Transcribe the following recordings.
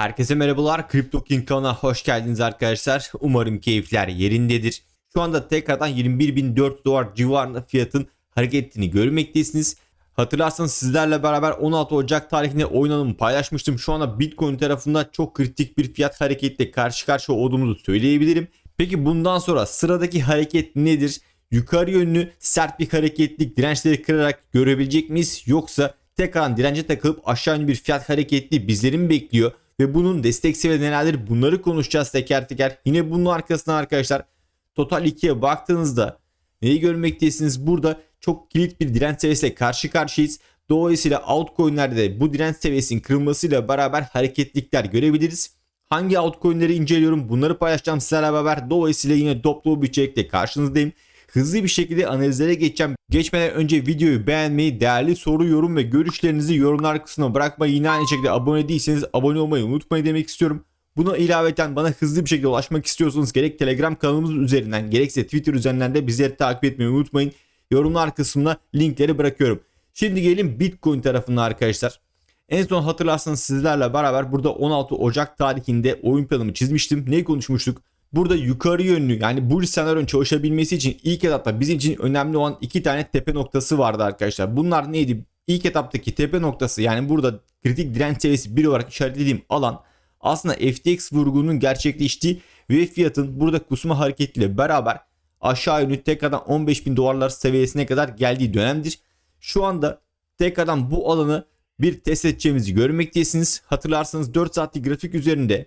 Herkese merhabalar. Crypto King kanalına hoş geldiniz arkadaşlar. Umarım keyifler yerindedir. Şu anda tekrardan 21.400 dolar civarında fiyatın hareket ettiğini görmektesiniz. Hatırlarsanız sizlerle beraber 16 Ocak tarihinde oynanımı paylaşmıştım. Şu anda Bitcoin tarafında çok kritik bir fiyat hareketle karşı karşıya olduğumuzu söyleyebilirim. Peki bundan sonra sıradaki hareket nedir? Yukarı yönlü sert bir hareketlik dirençleri kırarak görebilecek miyiz? Yoksa tekrar dirence takılıp aşağı yönlü bir fiyat hareketli bizleri mi bekliyor? Ve bunun destek seviyeleri nelerdir? Bunları konuşacağız teker teker. Yine bunun arkasından arkadaşlar Total 2'ye baktığınızda neyi görmektesiniz? Burada çok kilit bir direnç seviyesiyle karşı karşıyayız. Dolayısıyla altcoin'lerde de bu direnç seviyesinin kırılmasıyla beraber hareketlikler görebiliriz. Hangi altcoin'leri inceliyorum bunları paylaşacağım sizlerle beraber. Dolayısıyla yine doplu bir içerikle karşınızdayım. Hızlı bir şekilde analizlere geçeceğim. Geçmeden önce videoyu beğenmeyi, değerli soru, yorum ve görüşlerinizi yorumlar kısmına bırakmayı, yine aynı şekilde abone değilseniz abone olmayı unutmayın demek istiyorum. Buna ilaveten bana hızlı bir şekilde ulaşmak istiyorsanız gerek Telegram kanalımız üzerinden gerekse Twitter üzerinden de bizleri takip etmeyi unutmayın. Yorumlar kısmına linkleri bırakıyorum. Şimdi gelin Bitcoin tarafına arkadaşlar. En son hatırlarsanız sizlerle beraber burada 16 Ocak tarihinde oyun planımı çizmiştim. Neyi konuşmuştuk? Burada yukarı yönlü yani bu senaryonun çalışabilmesi için ilk etapta bizim için önemli olan iki tane tepe noktası vardı arkadaşlar. Bunlar neydi? İlk etaptaki tepe noktası yani burada kritik direnç seviyesi 1 olarak işaretlediğim alan aslında FTX vurgunun gerçekleştiği ve fiyatın burada kusma hareketiyle beraber aşağı yönlü tekrardan 15.000 dolarlar seviyesine kadar geldiği dönemdir. Şu anda tekrardan bu alanı bir test edeceğimizi görmektesiniz. Hatırlarsanız 4 saatlik grafik üzerinde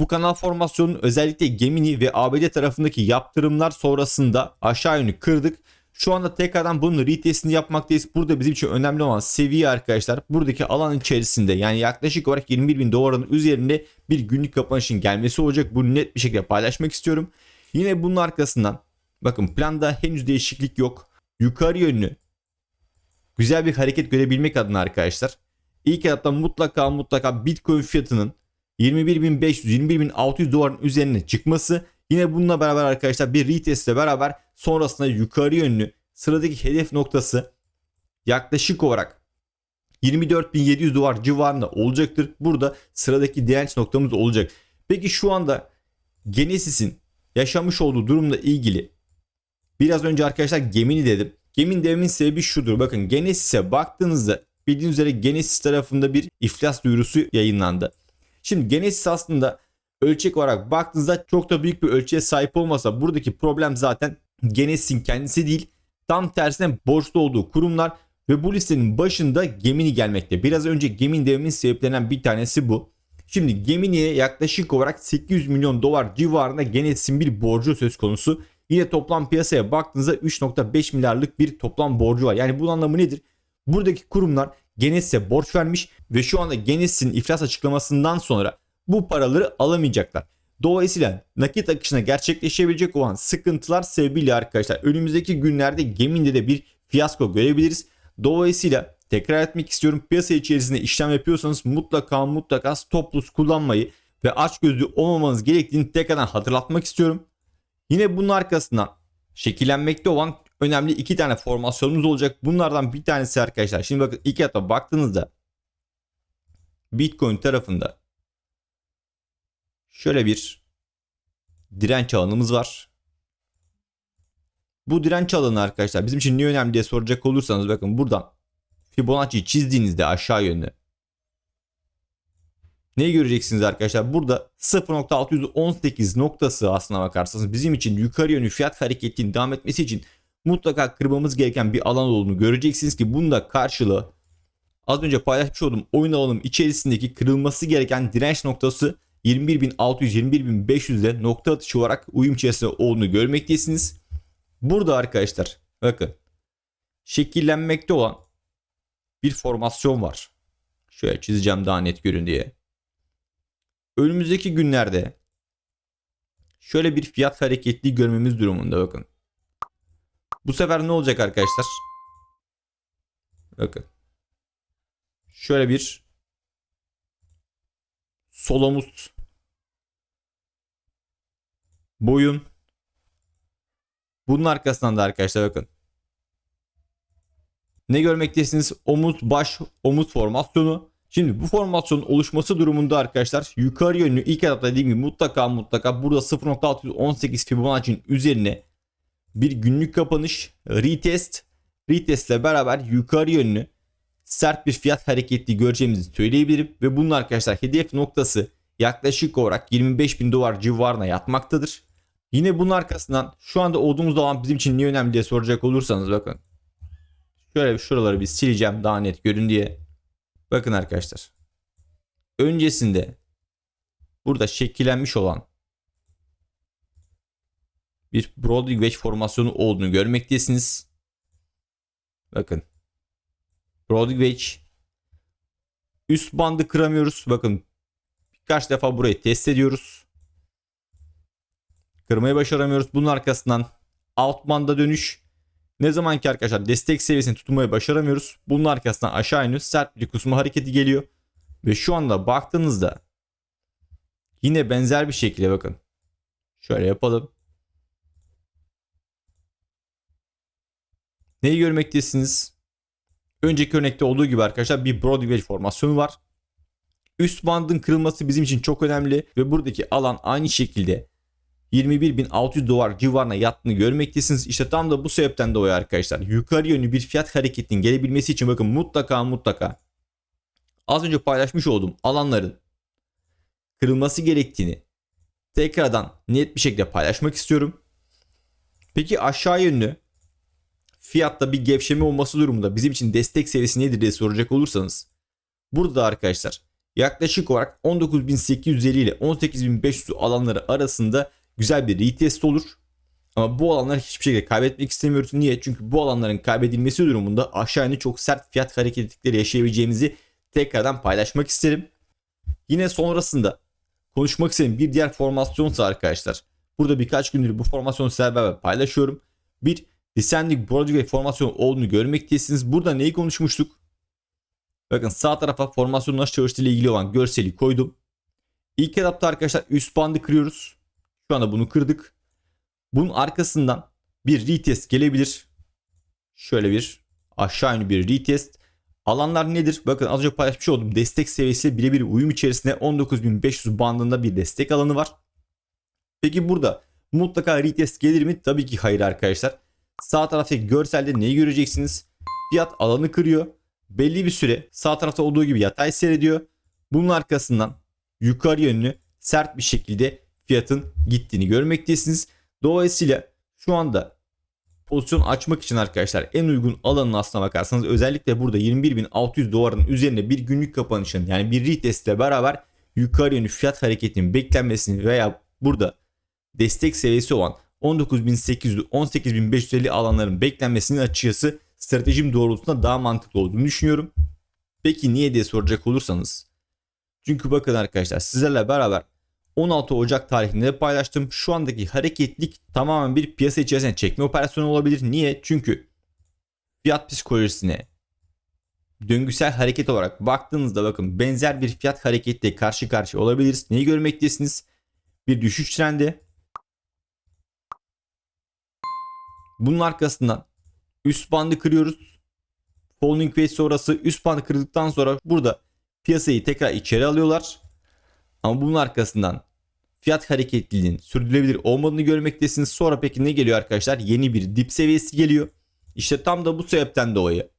bu kanal formasyonun özellikle Gemini ve ABD tarafındaki yaptırımlar sonrasında aşağı yönlü kırdık. Şu anda tekrardan bunun retestini yapmaktayız. Burada bizim için önemli olan seviye arkadaşlar buradaki alan içerisinde yani yaklaşık olarak 21 bin doların üzerinde bir günlük kapanışın gelmesi olacak. Bunu net bir şekilde paylaşmak istiyorum. Yine bunun arkasından bakın planda henüz değişiklik yok. Yukarı yönlü güzel bir hareket görebilmek adına arkadaşlar. İlk etapta mutlaka mutlaka Bitcoin fiyatının 21.500-21.600 doların üzerine çıkması yine bununla beraber arkadaşlar bir retest ile beraber sonrasında yukarı yönlü sıradaki hedef noktası yaklaşık olarak 24.700 dolar civarında olacaktır. Burada sıradaki direnç noktamız olacak. Peki şu anda Genesis'in yaşamış olduğu durumla ilgili biraz önce arkadaşlar Gemini dedim. Gemini dememin sebebi şudur. Bakın Genesis'e baktığınızda bildiğiniz üzere Genesis tarafında bir iflas duyurusu yayınlandı. Şimdi Genesis aslında ölçek olarak baktığınızda çok da büyük bir ölçüye sahip olmasa buradaki problem zaten Genesis'in kendisi değil. Tam tersine borçlu olduğu kurumlar ve bu listenin başında Gemini gelmekte. Biraz önce Gemini dememin sebeplerinden bir tanesi bu. Şimdi Gemini'ye yaklaşık olarak 800 milyon dolar civarında Genesis'in bir borcu söz konusu. Yine toplam piyasaya baktığınızda 3.5 milyarlık bir toplam borcu var. Yani bunun anlamı nedir? Buradaki kurumlar Genesis'e borç vermiş ve şu anda Genesis'in iflas açıklamasından sonra bu paraları alamayacaklar. Dolayısıyla nakit akışına gerçekleşebilecek olan sıkıntılar sebebiyle arkadaşlar önümüzdeki günlerde Gemini'de de bir fiyasko görebiliriz. Dolayısıyla tekrar etmek istiyorum piyasa içerisinde işlem yapıyorsanız mutlaka mutlaka stop kullanmayı ve açgözlü olmamanız gerektiğini tekrardan hatırlatmak istiyorum. Yine bunun arkasından şekillenmekte olan önemli iki tane formasyonumuz olacak. Bunlardan bir tanesi arkadaşlar. Şimdi bakın ilk etapa baktığınızda Bitcoin tarafında şöyle bir direnç alanımız var. Bu direnç alanı arkadaşlar bizim için niye önemli diye soracak olursanız bakın buradan Fibonacci çizdiğinizde aşağı yönlü Neyi göreceksiniz arkadaşlar? Burada 0.618 noktası aslına bakarsanız bizim için yukarı yönlü fiyat hareketinin devam etmesi için mutlaka kırmamız gereken bir alan olduğunu göreceksiniz ki bunda karşılığı az önce paylaşmış olduğum oyun alanım içerisindeki kırılması gereken direnç noktası 21.600-21.500 ile nokta atışı olarak uyum içerisinde olduğunu görmektesiniz. Burada arkadaşlar bakın şekillenmekte olan bir formasyon var. Şöyle çizeceğim daha net görün diye. Önümüzdeki günlerde şöyle bir fiyat hareketli görmemiz durumunda bakın. Bu sefer ne olacak arkadaşlar? Bakın. Şöyle bir solomuz boyun bunun arkasından da arkadaşlar bakın. Ne görmektesiniz? Omuz baş omuz formasyonu Şimdi bu formasyonun oluşması durumunda arkadaşlar yukarı yönlü ilk etapta dediğim gibi mutlaka mutlaka burada 0.618 Fibonacci'nin üzerine bir günlük kapanış, retest, retest ile beraber yukarı yönlü sert bir fiyat hareketli göreceğimizi söyleyebilirim. Ve bunun arkadaşlar hedef noktası yaklaşık olarak 25 bin dolar civarına yatmaktadır. Yine bunun arkasından şu anda olduğumuz alan bizim için niye önemli diye soracak olursanız bakın. Şöyle şuraları bir sileceğim daha net görün diye. Bakın arkadaşlar. Öncesinde burada şekillenmiş olan bir Broadway wedge formasyonu olduğunu görmektesiniz. Bakın. Broadway wedge. Üst bandı kıramıyoruz. Bakın birkaç defa burayı test ediyoruz. Kırmayı başaramıyoruz. Bunun arkasından alt banda dönüş. Ne zaman ki arkadaşlar destek seviyesini tutmayı başaramıyoruz. Bunun arkasından aşağı iniyor. Sert bir kusma hareketi geliyor. Ve şu anda baktığınızda yine benzer bir şekilde bakın. Şöyle yapalım. Neyi görmektesiniz? Önceki örnekte olduğu gibi arkadaşlar bir Broadway formasyonu var. Üst bandın kırılması bizim için çok önemli ve buradaki alan aynı şekilde 21.600 dolar civarına yattığını görmektesiniz. İşte tam da bu sebepten dolayı arkadaşlar yukarı yönlü bir fiyat hareketinin gelebilmesi için bakın mutlaka mutlaka az önce paylaşmış olduğum alanların kırılması gerektiğini tekrardan net bir şekilde paylaşmak istiyorum. Peki aşağı yönlü fiyatta bir gevşeme olması durumunda bizim için destek seviyesi nedir diye soracak olursanız burada arkadaşlar yaklaşık olarak 19.850 ile 18.500 alanları arasında güzel bir retest olur. Ama bu alanları hiçbir şekilde kaybetmek istemiyoruz. Niye? Çünkü bu alanların kaybedilmesi durumunda aşağı yönlü çok sert fiyat hareketlikleri yaşayabileceğimizi tekrardan paylaşmak isterim. Yine sonrasında konuşmak istediğim bir diğer formasyonsa arkadaşlar. Burada birkaç gündür bu formasyonu sizlerle paylaşıyorum. Bir Descending Broadway formasyonu olduğunu görmektesiniz. Burada neyi konuşmuştuk? Bakın sağ tarafa formasyonun nasıl çalıştığı ile ilgili olan görseli koydum. İlk etapta arkadaşlar üst bandı kırıyoruz. Şu anda bunu kırdık. Bunun arkasından bir retest gelebilir. Şöyle bir aşağı yönlü bir retest. Alanlar nedir? Bakın az önce paylaşmış olduğum destek seviyesi birebir uyum içerisinde 19.500 bandında bir destek alanı var. Peki burada mutlaka retest gelir mi? Tabii ki hayır arkadaşlar. Sağ taraftaki görselde neyi göreceksiniz? Fiyat alanı kırıyor. Belli bir süre sağ tarafta olduğu gibi yatay seyrediyor. Bunun arkasından yukarı yönlü sert bir şekilde fiyatın gittiğini görmektesiniz. Dolayısıyla şu anda pozisyon açmak için arkadaşlar en uygun alanın aslına bakarsanız özellikle burada 21.600 doların üzerinde bir günlük kapanışın yani bir retest ile beraber yukarı yönlü fiyat hareketinin beklenmesini veya burada destek seviyesi olan 19.800 18.550 alanların beklenmesinin açıkçası stratejim doğrultusunda daha mantıklı olduğunu düşünüyorum. Peki niye diye soracak olursanız. Çünkü bakın arkadaşlar sizlerle beraber 16 Ocak tarihinde paylaştım. Şu andaki hareketlik tamamen bir piyasa içerisine çekme operasyonu olabilir. Niye? Çünkü fiyat psikolojisine döngüsel hareket olarak baktığınızda bakın benzer bir fiyat hareketle karşı karşıya olabiliriz. Neyi görmektesiniz? Bir düşüş trendi. Bunun arkasından üst bandı kırıyoruz. Falling wedge sonrası üst bandı kırdıktan sonra burada piyasayı tekrar içeri alıyorlar. Ama bunun arkasından fiyat hareketliliğinin sürdürülebilir olmadığını görmektesiniz. Sonra peki ne geliyor arkadaşlar? Yeni bir dip seviyesi geliyor. İşte tam da bu sebepten dolayı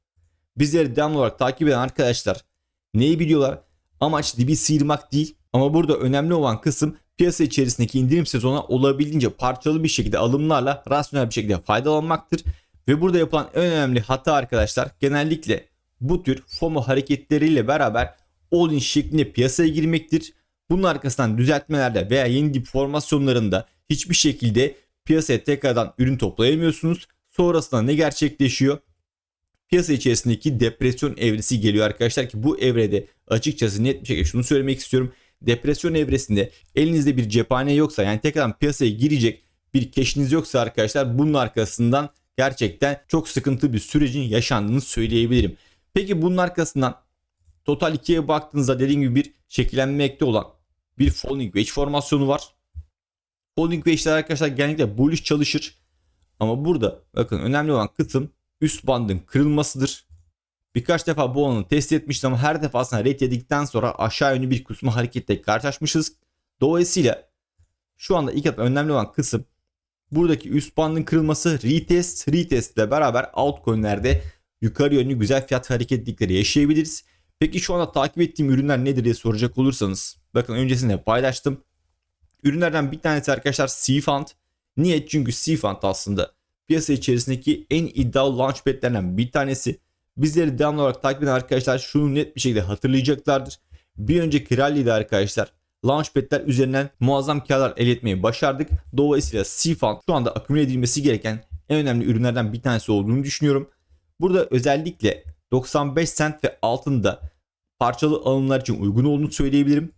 bizleri devamlı olarak takip eden arkadaşlar neyi biliyorlar? Amaç dibi sıyırmak değil ama burada önemli olan kısım piyasa içerisindeki indirim sezonuna olabildiğince parçalı bir şekilde alımlarla rasyonel bir şekilde faydalanmaktır. Ve burada yapılan en önemli hata arkadaşlar genellikle bu tür FOMO hareketleriyle beraber all-in şeklinde piyasaya girmektir. Bunun arkasından düzeltmelerde veya yeni dip formasyonlarında hiçbir şekilde piyasaya tekrardan ürün toplayamıyorsunuz. Sonrasında ne gerçekleşiyor? Piyasa içerisindeki depresyon evresi geliyor arkadaşlar ki bu evrede açıkçası net bir şekilde şunu söylemek istiyorum. Depresyon evresinde elinizde bir cephane yoksa yani tekrardan piyasaya girecek bir keşiniz yoksa arkadaşlar bunun arkasından gerçekten çok sıkıntı bir sürecin yaşandığını söyleyebilirim. Peki bunun arkasından Total 2'ye baktığınızda dediğim gibi bir şekillenmekte olan bir falling wedge formasyonu var. Falling wedge'ler arkadaşlar genellikle bullish çalışır. Ama burada bakın önemli olan kısım üst bandın kırılmasıdır. Birkaç defa bu alanı test etmiştim ama her defasında red yedikten sonra aşağı yönlü bir kusma hareketle karşılaşmışız. Dolayısıyla şu anda ilk adım önemli olan kısım buradaki üst bandın kırılması retest, retest ile beraber altcoin'lerde yukarı yönlü güzel fiyat hareketlikleri yaşayabiliriz. Peki şu anda takip ettiğim ürünler nedir diye soracak olursanız bakın öncesinde paylaştım. Ürünlerden bir tanesi arkadaşlar Seafund. Niye? Çünkü Seafund aslında piyasa içerisindeki en iddialı launchpad'lerden bir tanesi. Bizleri devamlı olarak takip eden arkadaşlar şunu net bir şekilde hatırlayacaklardır. Bir önceki rally'de arkadaşlar launchpad'ler üzerinden muazzam karlar elde etmeyi başardık. Dolayısıyla Seafund şu anda akümüle edilmesi gereken en önemli ürünlerden bir tanesi olduğunu düşünüyorum. Burada özellikle 95 cent ve altında parçalı alımlar için uygun olduğunu söyleyebilirim.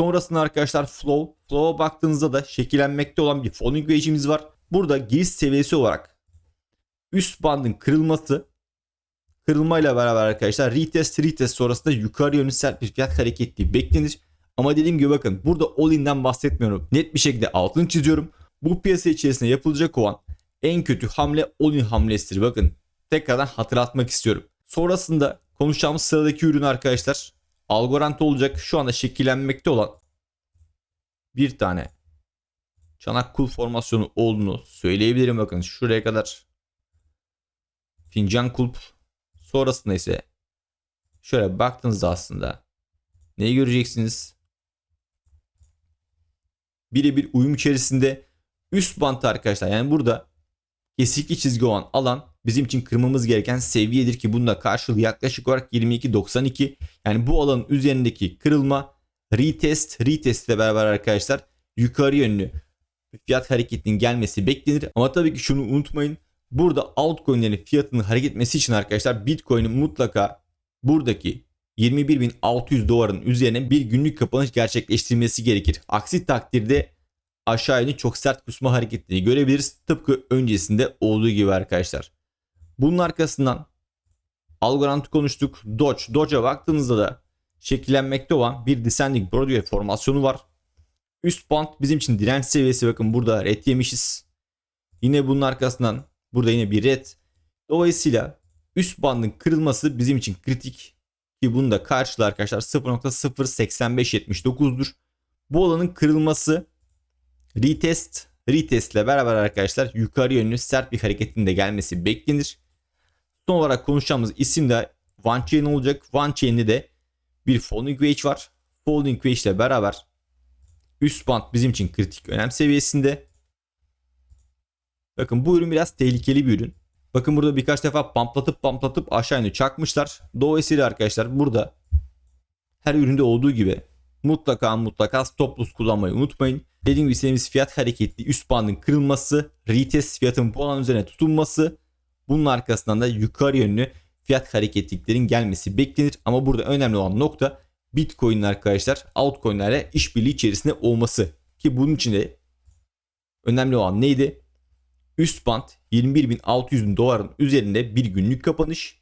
Sonrasında arkadaşlar flow. Flow'a baktığınızda da şekillenmekte olan bir falling wedge'imiz var. Burada giriş seviyesi olarak üst bandın kırılması kırılmayla beraber arkadaşlar retest retest sonrasında yukarı yönlü sert bir fiyat hareketli beklenir. Ama dediğim gibi bakın burada all-in'den bahsetmiyorum. Net bir şekilde altını çiziyorum. Bu piyasa içerisinde yapılacak olan en kötü hamle all-in hamlesidir. Bakın tekrardan hatırlatmak istiyorum. Sonrasında konuşacağımız sıradaki ürün arkadaşlar Algorand olacak. Şu anda şekillenmekte olan bir tane çanak kul formasyonu olduğunu söyleyebilirim. Bakın şuraya kadar fincan kulp sonrasında ise şöyle baktığınızda aslında neyi göreceksiniz? Birebir uyum içerisinde üst bant arkadaşlar. Yani burada kesikli çizgi olan alan bizim için kırmamız gereken seviyedir ki bunda karşılığı yaklaşık olarak 22.92. Yani bu alanın üzerindeki kırılma retest, retest ile beraber arkadaşlar yukarı yönlü fiyat hareketinin gelmesi beklenir. Ama tabii ki şunu unutmayın. Burada altcoin'lerin fiyatının hareket etmesi için arkadaşlar Bitcoin'in mutlaka buradaki 21.600 doların üzerine bir günlük kapanış gerçekleştirmesi gerekir. Aksi takdirde aşağı yönlü çok sert kusma hareketini görebiliriz. Tıpkı öncesinde olduğu gibi arkadaşlar. Bunun arkasından Algorand'ı konuştuk. Doge. Doge'a baktığınızda da şekillenmekte olan bir descending Broadway formasyonu var. Üst band bizim için direnç seviyesi bakın burada red yemişiz. Yine bunun arkasından burada yine bir red. Dolayısıyla üst bandın kırılması bizim için kritik. Ki bunu da karşılığı arkadaşlar 0.08579'dur. Bu alanın kırılması retest retest ile beraber arkadaşlar yukarı yönlü sert bir hareketin de gelmesi beklenir. Son olarak konuşacağımız isim de OneChain olacak. OneChain'de de bir falling wedge var. Falling wedge ile beraber üst band bizim için kritik önem seviyesinde. Bakın bu ürün biraz tehlikeli bir ürün. Bakın burada birkaç defa pamplatıp pamplatıp aşağı yönlü çakmışlar. Dolayısıyla arkadaşlar burada her üründe olduğu gibi mutlaka mutlaka stop loss kullanmayı unutmayın. Dediğim gibi istediğimiz fiyat hareketli üst bandın kırılması, retest fiyatın bu alan üzerine tutunması bunun arkasından da yukarı yönlü fiyat hareketliklerin gelmesi beklenir. Ama burada önemli olan nokta Bitcoin arkadaşlar altcoin'lerle işbirliği içerisinde olması. Ki bunun için de önemli olan neydi? Üst band 21.600 doların üzerinde bir günlük kapanış.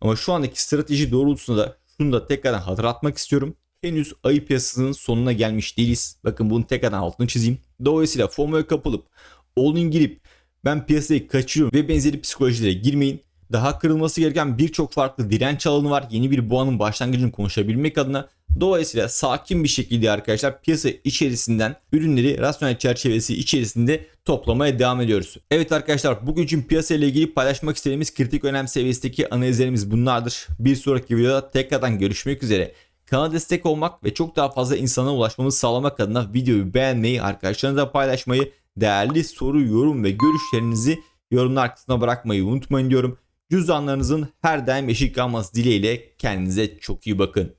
Ama şu andaki strateji doğrultusunda da şunu da tekrardan hatırlatmak istiyorum. Henüz ayı piyasasının sonuna gelmiş değiliz. Bakın bunu tekrardan altını çizeyim. Dolayısıyla FOMO'ya kapılıp all-in girip ben piyasayı kaçırıyorum ve benzeri psikolojilere girmeyin. Daha kırılması gereken birçok farklı direnç alanı var. Yeni bir boğanın başlangıcını konuşabilmek adına. Dolayısıyla sakin bir şekilde arkadaşlar piyasa içerisinden ürünleri rasyonel çerçevesi içerisinde toplamaya devam ediyoruz. Evet arkadaşlar bugün için piyasa ile ilgili paylaşmak istediğimiz kritik önem seviyesindeki analizlerimiz bunlardır. Bir sonraki videoda tekrardan görüşmek üzere. Kanala destek olmak ve çok daha fazla insana ulaşmamızı sağlamak adına videoyu beğenmeyi, arkadaşlarınızla paylaşmayı, değerli soru, yorum ve görüşlerinizi yorumlar kısmına bırakmayı unutmayın diyorum. Cüzdanlarınızın her daim eşik kalması dileğiyle kendinize çok iyi bakın.